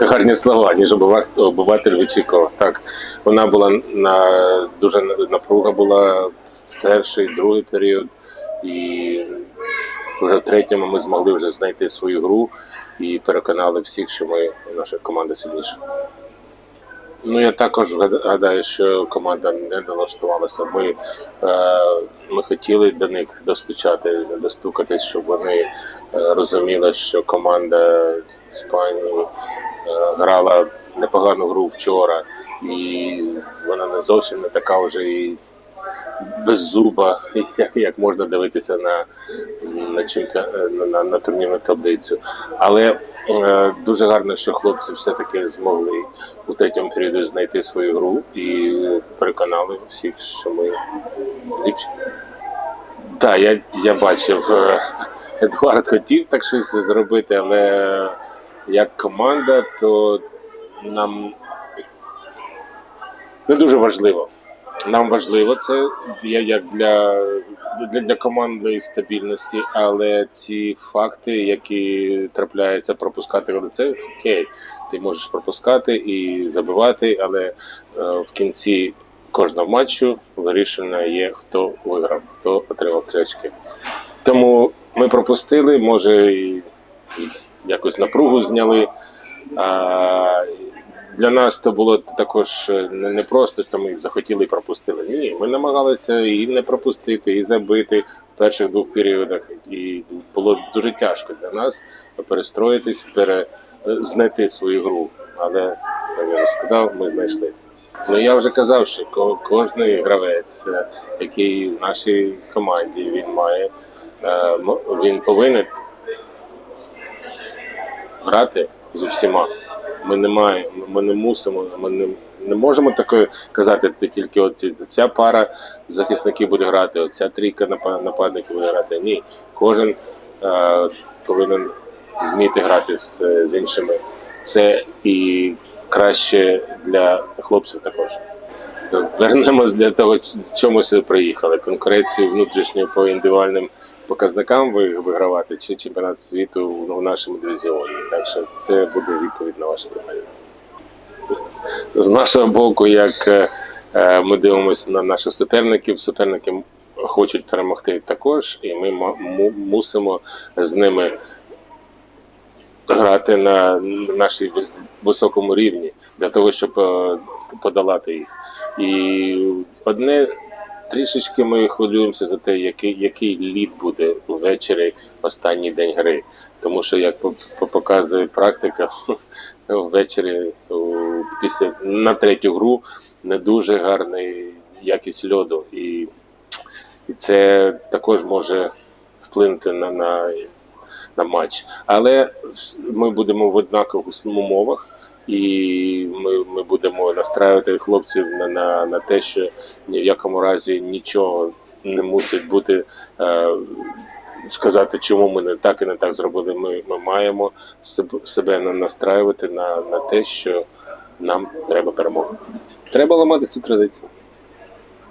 гарні слова, ніж обива- обиватель вичікував. Так, вона була на дуже напруга була перший, другий період, і вже в третьому ми змогли вже знайти свою гру і переконали всіх, що ми наша команда сильніша. Ну, я також гад- гадаю, що команда не долаштувалася. Ми, е, ми хотіли до них достучати, достукатись, щоб вони е, розуміли, що команда Іспанії грала непогану гру вчора, і вона не зовсім не така вже і беззуба, як, як можна дивитися на, на, чемпіон, на, на, на турнірну таблицю. Але е, дуже гарно, що хлопці все-таки змогли у третьому періоді знайти свою гру і переконали всіх, що ми ліпші. Так, я, я бачив, е, Едуард хотів так щось зробити, але як команда, то нам не дуже важливо. Нам важливо це як для, для, для командної стабільності, але ці факти, які трапляються пропускати це окей. Ти можеш пропускати і забивати, але е, в кінці кожного матчу вирішено є, хто виграв, хто отримав три очки. Тому ми пропустили, може, і якось напругу зняли. А, для нас то було також не, не просто, що ми захотіли і пропустили. Ні, ми намагалися і не пропустити, і забити в перших двох періодах. І було дуже тяжко для нас перестроїтись, пере, знайти свою гру. Але, як я сказав, ми знайшли. Ну я вже казав, що ко- кожний гравець, е, який в нашій команді він має, е, він повинен грати з усіма. Ми не маємо, ми не мусимо, ми не, не можемо такої казати, ти тільки от ця пара захисників буде грати, от ця трійка напа- нападників буде грати. Ні, кожен е, повинен вміти грати з, з іншими. Це і краще для хлопців також. Вернемось для того, чому сюди приїхали. Конкуренцію внутрішню по індивідуальним показникам вигравати чи чемпіонат світу в нашому дивізіоні. Так що це буде відповідь на ваше питання. З нашого боку, як е, е, ми дивимося на наших суперників, суперники хочуть перемогти також, і ми мусимо з ними грати на нашій високому рівні для того, щоб е, подолати їх. І одне трішечки ми хвилюємося за те, який, який лід буде ввечері останній день гри. Тому що, як по- по- показує практика, ввечері після на третю гру не дуже гарний якість льоду. І, і це також може вплинути на, на, на матч. Але ми будемо в однакових умовах. І ми, ми будемо настраювати хлопців на, на, на те, що ні в якому разі нічого не мусить бути. Е, сказати, чому ми не так і не так зробили. Ми, ми маємо себе на- настраювати на, на те, що нам треба перемога. Треба ламати цю традицію.